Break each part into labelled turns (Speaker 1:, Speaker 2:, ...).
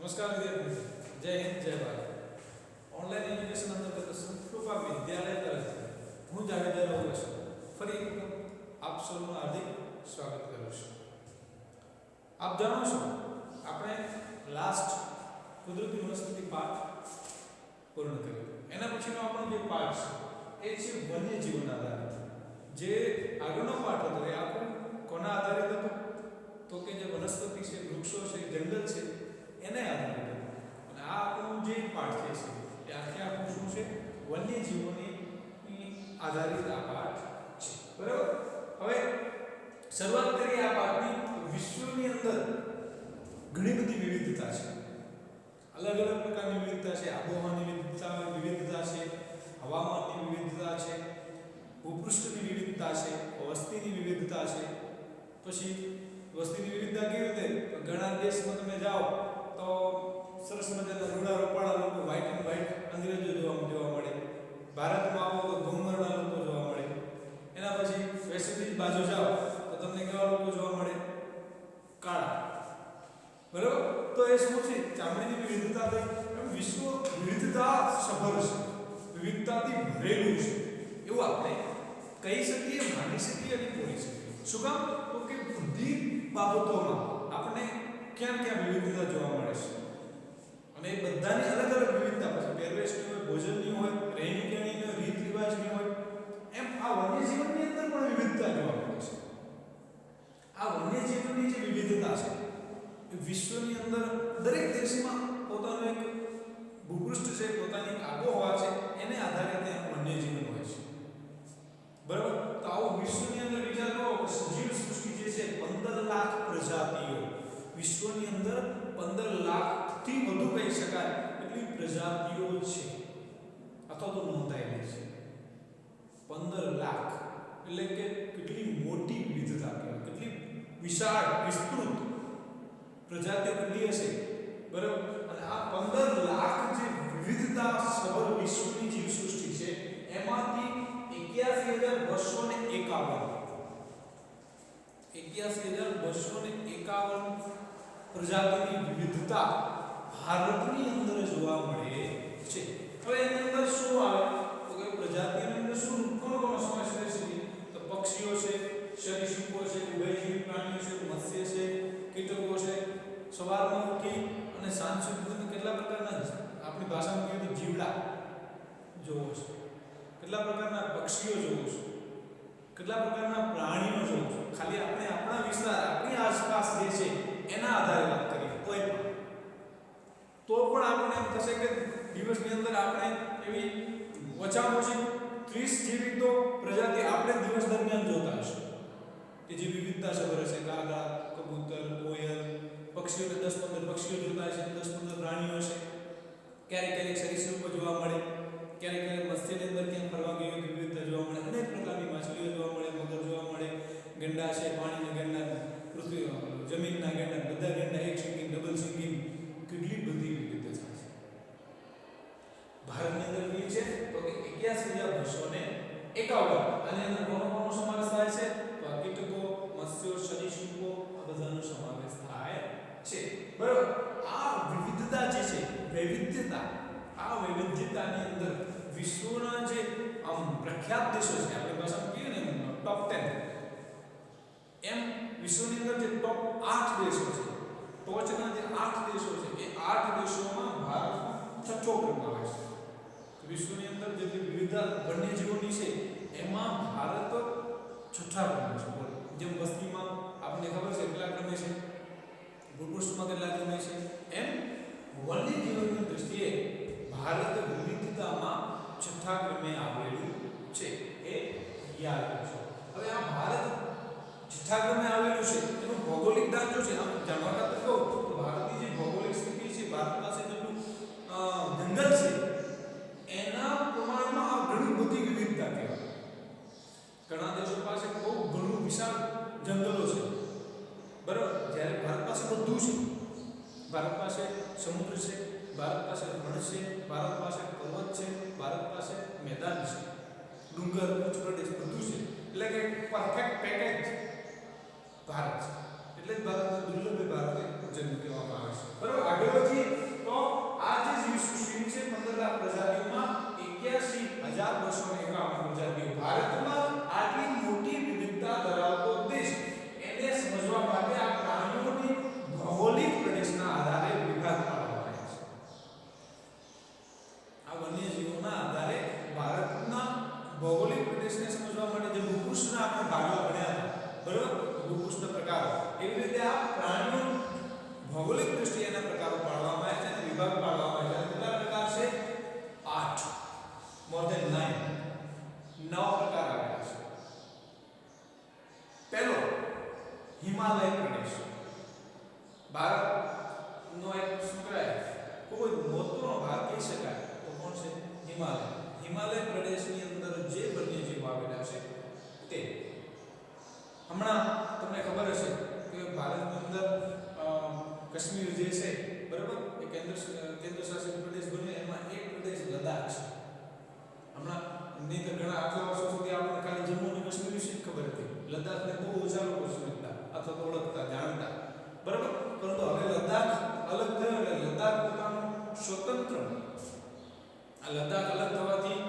Speaker 1: નમસ્કાર વિદ્યાર્થી. જય હિન્દ, જય ભારત. ઓનલાઈન એજ્યુકેશન અંતર્ગત સંસ્કૃપા વિદ્યાલય તરફથી હું જાડેજા રહું છું. ફરી એક આપ સૌનું હાર્દિક સ્વાગત કરું છું. આપ જાણો છો, આપણે લાસ્ટ કુદરતી વનસ્પતિ પાઠ પૂર્ણ કર્યો. એના પછીનો આપણો જે પાઠ છે, એ છે વન્યજીવન આધારિત. જે આગળનો પાઠ હતો, એ આપણો કોના આધારિત હતો? તો કે જે વનસ્પતિ છે, વૃક્ષો છે, જંગલ છે એને આધારિત અને આ આપણું જે પાઠ છે. એ આખે આખું શું છે? વન્યજીવોની આધારિત આ પાઠ છે. બરાબર? હવે શરૂઆત કરીએ આ પાઠની. વિશ્વની અંદર ઘણી બધી વિવિધતા છે. અલગ અલગ પ્રકારની વિવિધતા છે. આબોહવાની વિવિધતા વિવિધતા છે. હવામાનની વિવિધતા છે. ભૂપૃષ્ઠની વિવિધતા છે. વસ્તીની વિવિધતા છે. પછી વસ્તીની વિવિધતા કેવી રીતે? ઘણા દેશમાં તમે જાઓ તો સરસ મજાના ઋણારોપણ લોકો વ્હાઈટ એન્ડ વ્હાઈટ અંગ્રેજો જોવા જોવા મળે. ભારતમાં આવો તો ઘુમરના લોકો જોવા મળે. એના પછી વેસ્ટ બાજુ જાઓ તો તમને કેવા લોકો જોવા મળે? કાળા. બરાબર? તો એ શું છે? ચામડીની વિવિધતા થઈ વિશ્વ વિવિધતા સભર છે. વિવિધતાથી ભરેલું છે. એવું આપણે કહી શકીએ, માની શકીએ અને બોલી શકીએ? શું કામ? તો કે બધી બાબતોમાં. ક્યાં ક્યાં વિવિધતા જોવા મળે છે? અને એ બધાની અલગ અલગ વિવિધતા પછી પહેરવેશની હોય, ભોજનની હોય રહેણી કહેણીની હોય રીત રિવાજની હોય એમ આ વન્યજીવનની અંદર પણ વિવિધતા જોવા મળે છે આ વન્યજીવનની જે વિવિધતા છે એ વિશ્વની અંદર દરેક દેશમાં પોતાનું એક ભૂપૃષ્ઠ છે પોતાની એક આબોહવા છે એને આધારે ત્યાં વન્યજીવન હોય છે બરાબર તો આવું વિશ્વની અંદર વિચાર કરો કે સજીવ સૃષ્ટિ જે છે 15 લાખ પ્રજાતિઓ વિશ્વની અંદર 15 લાખથી વધુ કહી શકાય. એટલી પ્રજાતિઓ છે. અથવા તો નોંધાયેલી છે. 15 લાખ. એટલે કે કેટલી મોટી વિવિધતા કહેવાય. કેટલી વિશાળ, વિસ્તૃત પ્રજાતિઓ કેટલી હશે? બરાબર? અને આ 15 લાખ જે વિવિધતા સભર વિશ્વની જીવસૃષ્ટિ છે, એમાંથી 81251 81251 પ્રજાતિની વિવિધતા ભારતની અંદર જોવા મળે છે. હવે એની અંદર શું આવે? તો કે પ્રજાતિની અંદર શું કોણ કોણ સમાવેશ છે? તો પક્ષીઓ છે સરીસૃપો છે, ઉભયજીવી પ્રાણીઓ છે, મત્સ્ય છે, કીટકો છે સવારમાં ઉઠી અને સાંજ સુધી કેટલા પ્રકારના આપણી ભાષામાં કહીએ તો જીવડા જોવો છે. કેટલા પ્રકારના પક્ષીઓ જોવો છે? કેટલા પ્રકારના પ્રાણીઓ જોવો છે ખાલી આપણે આપણા વિસ્તાર આપણી આસપાસ જે છે એના આધારે વાત કરીએ કોઈ પણ તો પણ આપણે એમ થશે કે દિવસની અંદર આપણે એવી ઓછામાં ઓછી ત્રીસ જેવી તો પ્રજાતિ આપણે દિવસ દરમિયાન જોતા હશે કે જે વિવિધતા સભર હશે કાગડા આની અંદર કોનો કોનો સમાવેશ થાય છે. તો આ કીટકો, મત્સ્યો સરીસૃપો આ બધાનો સમાવેશ થાય છે. બરાબર? આ વિવિધતા જે છે, વૈવિધ્યતા, આ વૈવિધ્યતાની અંદર વિશ્વના જે આમ પ્રખ્યાત દેશો છે, આપણી ભાષામાં કહીએ ને ટોપ 10 એમ વિશ્વની અંદર જે ટોપ 8 દેશો છે, ટોચના જે 8 દેશો છે, એ 8 દેશોમાં ભારત છઠ્ઠો ક્રમ આવે છે. વિશ્વની અંદર જેટલી વિવિધતા વન્યજીવોની છે એમાં ભારત છઠ્ઠા ક્રમે છે. જેમ વસ્તીમાં આપણને ખબર છે કેટલા ક્રમે છે? ભૂપૃષ્ઠમાં કેટલા ક્રમે છે? એમ વન્યજીવનની દૃષ્ટિએ ભારત વિવિધતામાં છઠ્ઠા ક્રમે આવેલું છે. એ યાદ રાખજો. હવે આ ભારત છઠ્ઠા ક્રમે આવેલું છે. એનું ભૌગોલિક જો છે? આમ જાણવા ખાતર કહું તો ભારતની જે ભૌગોલિક સ્થિતિ છે ભારત પાસે જેટલું અ, જંગલ છે એના પ્રમાણમાં આ ઘણી બધી વિવિધતા કહેવાય ઘણા દેશો પાસે બહુ ઘણું વિશાળ જંગલો છે બરાબર જ્યારે ભારત પાસે બધું છે ભારત પાસે સમુદ્ર છે ભારત પાસે રણ છે ભારત પાસે પર્વત છે ભારત પાસે મેદાન છે. ડુંગર, ઉચ્ચ પ્રદેશ બધું છે. એટલે કે પરફેક્ટ પેકેજ ભારત છે. એટલે જ ભારતને દુર્લભ ભારતે જન્મ કહેવામાં આવે છે. બરાબર? આગળ વધીએ ભારતનો એક શું કહેવાય ખૂબ જ મોટો ભાગ કહી શકાય તો કોણ છે હિમાલય હિમાલય પ્રદેશની અંદર જે વન્યજીવો આવેલા છે તે હમણાં તમને ખબર હશે કે ભારતની અંદર અ, કાશ્મીર જે છે બરાબર એ કેન્દ્ર કેન્દ્ર શાસિત પ્રદેશ બન્યો એમાં એક પ્રદેશ લદ્દાખ છે હમણાં નહીં તો ઘણા આટલા વર્ષો સુધી આપણને ખાલી જમ્મુ અને કાશ્મીર વિશે જ ખબર હતી. લદ્દાખને બહુ ઓછા લોકો સમજતા અથવા તો ઓળખતા, જાણતા. બરાબર? પરંતુ હવે લદ્દાખ અલગ થયો એટલે લદ્દાખ પોતાનું સ્વતંત્ર. આ લદ્દાખ અલગ થવાથી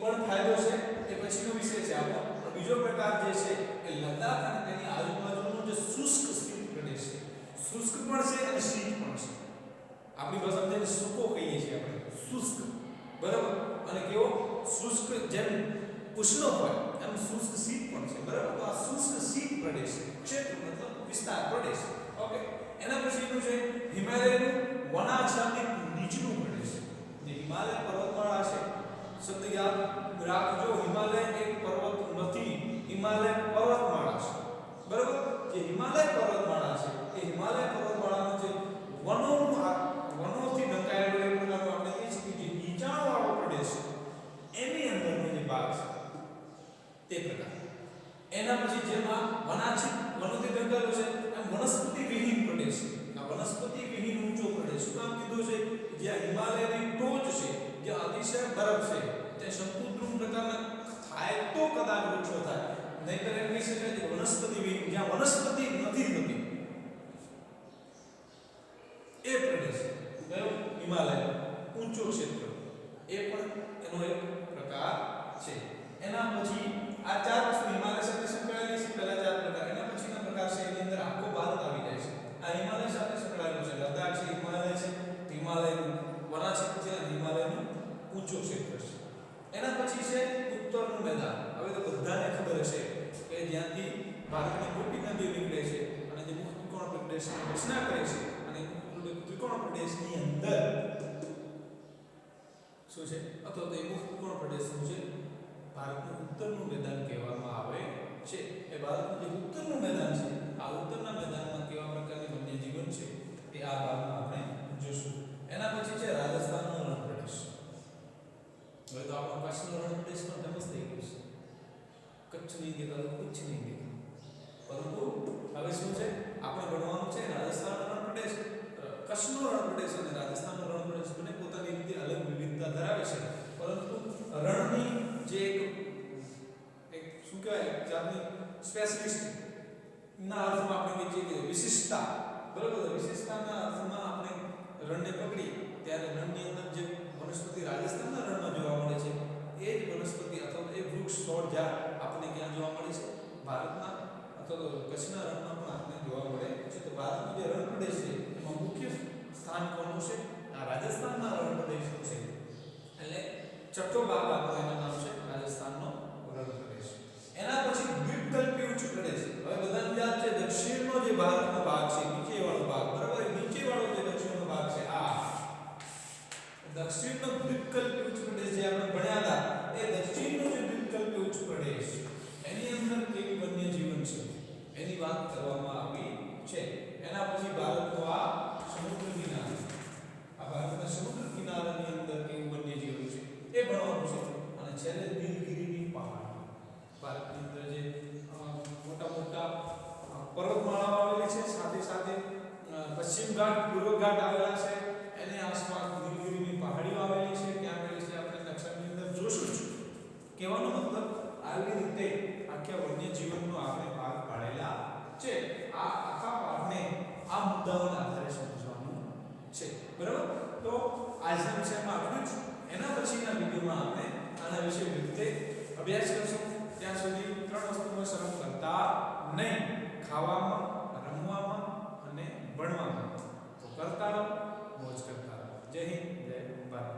Speaker 1: પણ ફાયદો છે, એ પછીનો વિષય છે આપણો. બીજો પ્રકાર જે છે એ લદ્દાખ અને તેની આજુબાજુનો જે શુષ્ક સ્થિત પ્રદેશ છે શુષ્ક પણ છે અને શીત પણ છે આપણી ભાષામાં તેને સૂકો કહીએ છીએ આપણે શુષ્ક બરાબર અને કેવો શુષ્ક જેમ ઉષ્ણ હોય એમ શુષ્ક શીત પણ છે. બરાબર? તો આ શુષ્ક શીત પ્રદેશ ક્ષેત્ર મતલબ વિસ્તાર પ્રદેશ ઓકે? એના પછીનું છે હિમાલયનું વનાચ્છાદિત નીચલું પ્રદેશ જે હિમાલય પર્વતમાળા છે. શબ્દ યાદ રાખજો. હિમાલય એક પર્વત નથી હિમાલય પર્વતમાળા છે બરાબર જે હિમાલય પર્વતમાળા છે એ હિમાલય પર્વતમાળાનો જે વનોનું આ વનોથી ઢંકાયેલો એક પ્રકારનો આપણે કહીએ છીએ કે જે નીચાણવાળો પ્રદેશ છે એની અંદરનો જે ભાગ છે તે પ્રકાર એના પછી જેમાં વનાચ્છિત વનોથી ઢંકાયેલો છે એમ વનસ્પતિ વિહીન પ્રદેશ છે આ વનસ્પતિ વિહીન ઊંચો પ્રદેશ શું કામ કીધું છે જ્યાં હિમાલયની ટોચ છે જ્યાં અતિશય બરફ છે ત્યાં શંકુદ્રુમ પ્રકારના થાય તો કદાચ ઓછો થાય નહીંતર એમ કહી શકાય કે વનસ્પતિ વિહીન જ્યાં વનસ્પતિ નથી થતી એ પ્રદેશ કયો હિમાલય ઊંચો ક્ષેત્ર એ પણ એનો એક પ્રકાર છે એના પછી આ ચાર વસ્તુ હિમાલય સાથે સંકળાયેલી છે પહેલા ચાર પ્રકાર એના પછીના પ્રકાર છે એની અંદર આખો ભારત આવી જાય છે આ હિમાલય સાથે સંકળાયેલું છે લદ્દાખ છે હિમાલય છે હિમાલયનું વનાક્ષેત્ર છે અને હિમાલયનું ઊંચો ક્ષેત્ર છે. એના પછી છે ઉત્તરનું મેદાન. હવે તો બધાને ખબર હશે કે જ્યાંથી ભારતની મોટી નદીઓ નીકળે છે અને જે મુક્ત ત્રિકોણ પ્રદેશની રચના કરે છે અને ત્રિકોણ પ્રદેશની અંદર શું છે? અથવા તો એ મુક્ત ત્રિકોણ પ્રદેશ શું છે? ભારતનું ઉત્તરનું મેદાન કહેવામાં આવે છે. એ ભારતનું જે ઉત્તરનું મેદાન છે, આ ઉત્તરના મેદાનમાં કેવા પ્રકારની વન્યજીવન છે એ આ ભાગમાં આપણે જોશું. એના પછી છે રાજસ્થાનનો હવે તો આપણો કચ્છનો રણ પ્રદેશ પણ ફેમસ થઈ ગયો છે કચ્છ નહીં કહેતા તો કચ્છ નહીં કહેતા પરંતુ હવે શું છે આપણે ભણવાનું છે રાજસ્થાનનો રણ પ્રદેશ કચ્છનો રણ પ્રદેશ અને રાજસ્થાનનો રણ પ્રદેશ બંને પોતાની રીતે અલગ વિવિધતા ધરાવે છે પરંતુ રણની જે એક એક શું કહેવાય જાતની સ્પેશિયલિસ્ટ ના અર્થમાં આપણે કહીએ કે વિશિષ્ટતા બરાબર વિશિષ્ટતાના અર્થમાં આપણે રણને પકડી ત્યારે રણની અંદર જે વનસ્પતિ રાજસ્થાનના રણમાં જોવા મળે છે. એ જ વનસ્પતિ અથવા એ વૃક્ષ, છોડ ઝાડ આપણને ક્યાં જોવા મળે છે. ભારતના અથવા તો કચ્છના રણમાં પણ આપણને જોવા મળે છે. તો ભારતનો જે રણ પ્રદેશ છે, એમાં મુખ્ય સ્થાન કોનું છે? આ રાજસ્થાનના રણ પ્રદેશનું છે. એટલે ચટ્ટો ભાગ આપણો એનું નામ છે રાજસ્થાનનો રણ પ્રદેશ એના પછી દ્વીપકલ્પી ઉચ્ચ પ્રદેશ હવે બધાને યાદ છે દક્ષિણનો જે ભારતનો ભાગ છે નીચેવાળો ભાગ બરાબર એ નીચેવાળો જે દક્ષિણનો ભાગ છે આ દક્ષિણનો દ્વીપકલ્પી ઉચ્ચ પ્રદેશ જે આપણે ભણ્યા હતા એ દક્ષિણનો જે દ્વીપકલ્પી ઉચ્ચ પ્રદેશ એની અંદર કેવી વન્ય જીવન છે એની વાત કરવામાં આવી છે એના પછી ભારતનો આ સમુદ્ર કિનારો. આ ભારતના સમુદ્ર કિનારાની અંદર કેવું વન્ય જીવન છે એ ભણવાનું છે. અને છેલ્લે નીલગિરીની પહાડ. ભારતની અંદર જે સમજવાનું છે, બરાબર? તો આજના વિષયમાં આટલું જ એના પછીના વિડીયોમાં આપણે આના વિશે વિગતે અભ્યાસ કરશું. ત્યાં સુધી ત્રણ વસ્તુમાં શરમ કરતા નહીં. ખાવામાં, રમવામાં અને ભણવામાં. તો કરતા રહો, મોજ કરતા રહો. જય હિન્દ, જય ભારત.